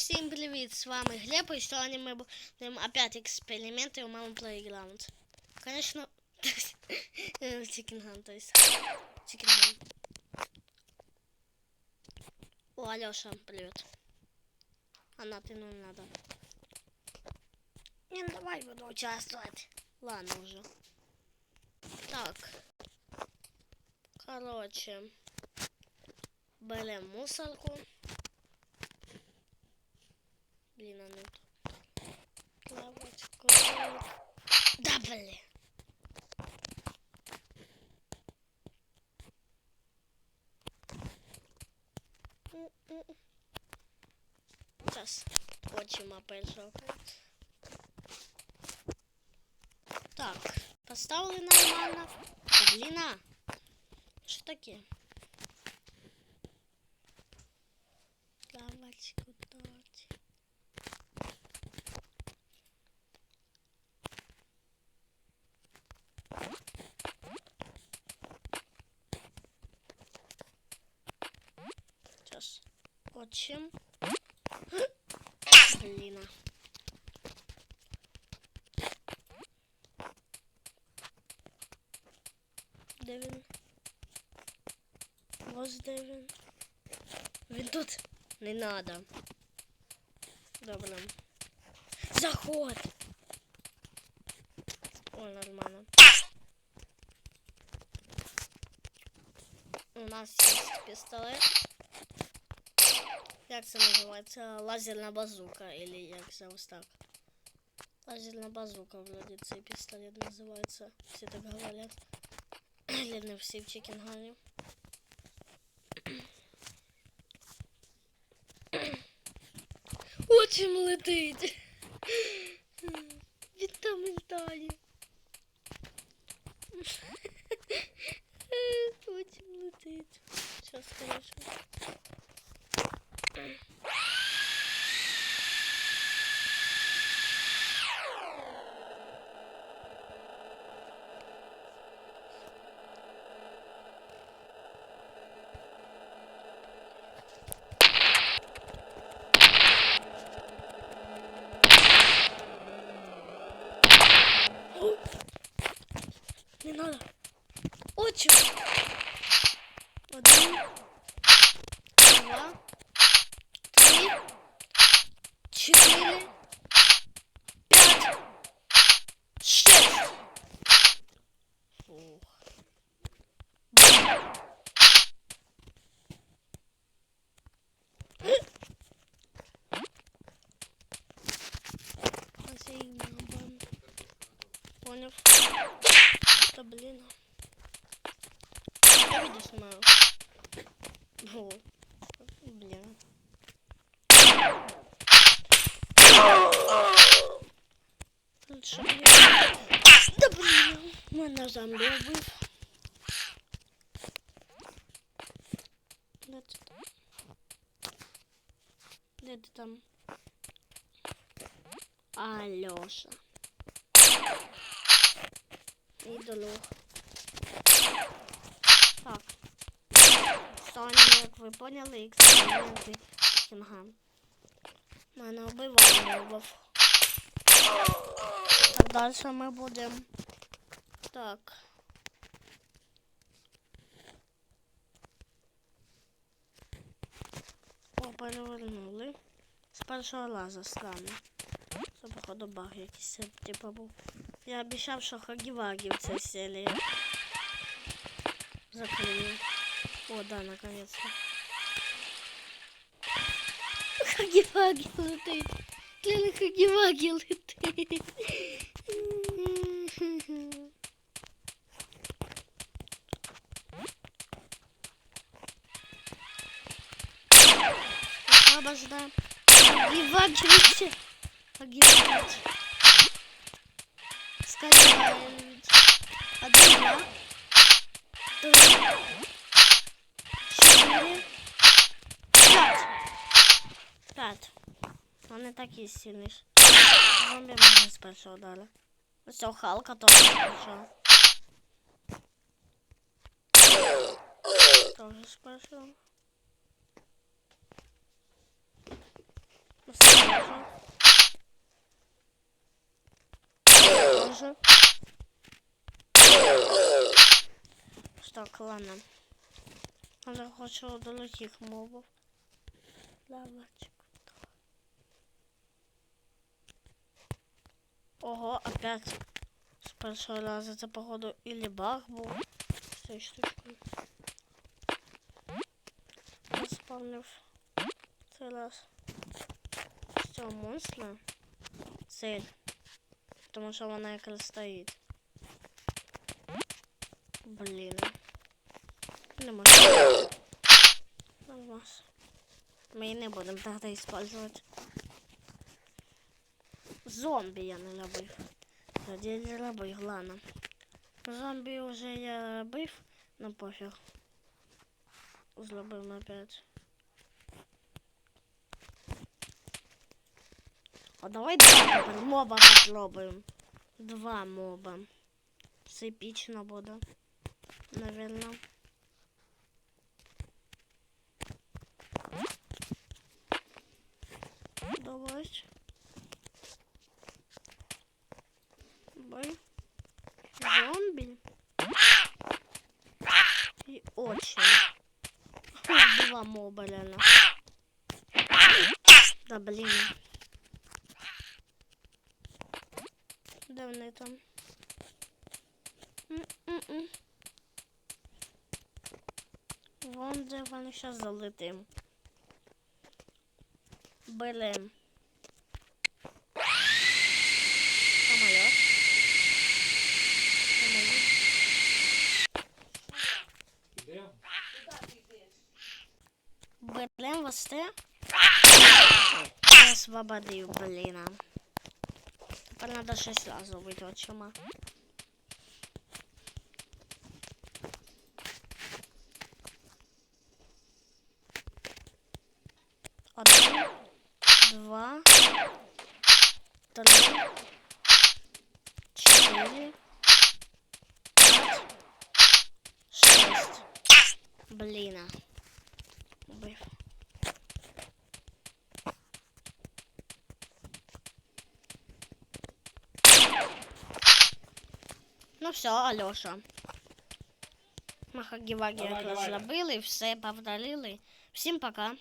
всем привет, с вами Глеб, и сегодня мы будем опять эксперименты у мамы Playground. Конечно, в Чикинган, то есть Чикинган. О, Алёша, привет. Она, ты ну надо. Не, ну давай буду участвовать. Ладно уже. Так. Короче. Берем мусорку. Блин, она тут. Лавочку. Да, блин. Сейчас. Отчима пришел. Так, поставили нормально. Блин, а. Что такие? Лавочку дать. Сейчас. Отчим. Блин. а. Де він? Ось де він. Він тут. Не надо. Добре. Заход. О, нормально. У нас есть пистолет. Як це називається? Лазерна базука, или як це ось так. Лазерна базука, вроде цей пістолет називається. Всі так говорять. Или не всі в Чикінгані. Очень летить. Він там літає. Очень летить. Сейчас, конечно. Не надо. Очень. Один. Два. Три. Четыре. Пять. Шесть. Фух. Последний Да блин. Я видео снимаю. О, блин. Лучше Да блин. Мене зомбі вбив. Де ти там? Де ти там? Алёша. Ідолу. Так. Соня, як ви поняли, експерименти Кінган. Мене вбиває любов. Так, далі ми будемо. Так. О, перевернули. З першого разу стане. Це, походу, баг якийсь, типу, був. Я обіцяв, що Хагі-Вагі в цій серії закрию. О, да, наконец-то. Хаги-ваги летить. Клин хаги-ваги летить. Освобождаем. Хаги-ваги летит. Хаги-ваги. Скорее. Один, два. Три. Чотири. П'ять. П'ять. Вони такі сильні. ж. Зомбі мене з першого дали. Ось цього Халка теж з першого. Тоже з першого. Ну, тоже. Так, ладно. Я хочу других мобов. Давайте. Ого, опять с прошлого раза это походу или баг был. С этой штучкой. Я спавнив цей раз. З цього монстра. Цель. Тому що вона якраз стоїть. Блін. Не можу. Нормально. Ми не будемо тоді использовать. Зомбі я не робив. Тоді не робив, ладно. Зомбі вже я робив, ну пофіг. Зробив опять. А давай два моба попробуємо. Два моба. Це епічно буде. Наверно. Давай. Зомби. И очень. Два моба, реально. Да блин. Да вони там. М-м-м. Вон де вони зараз залетим. Блин. Блин, вас те? Я освободил, блин. А. Теперь надо шесть раз убить от чума. Один, два, три, четыре, пять, шесть. Блин. а. Убив. Ну все, Альоша. Махагівагі Давай, якраз давай. зробили, все повдалили. Всім пока.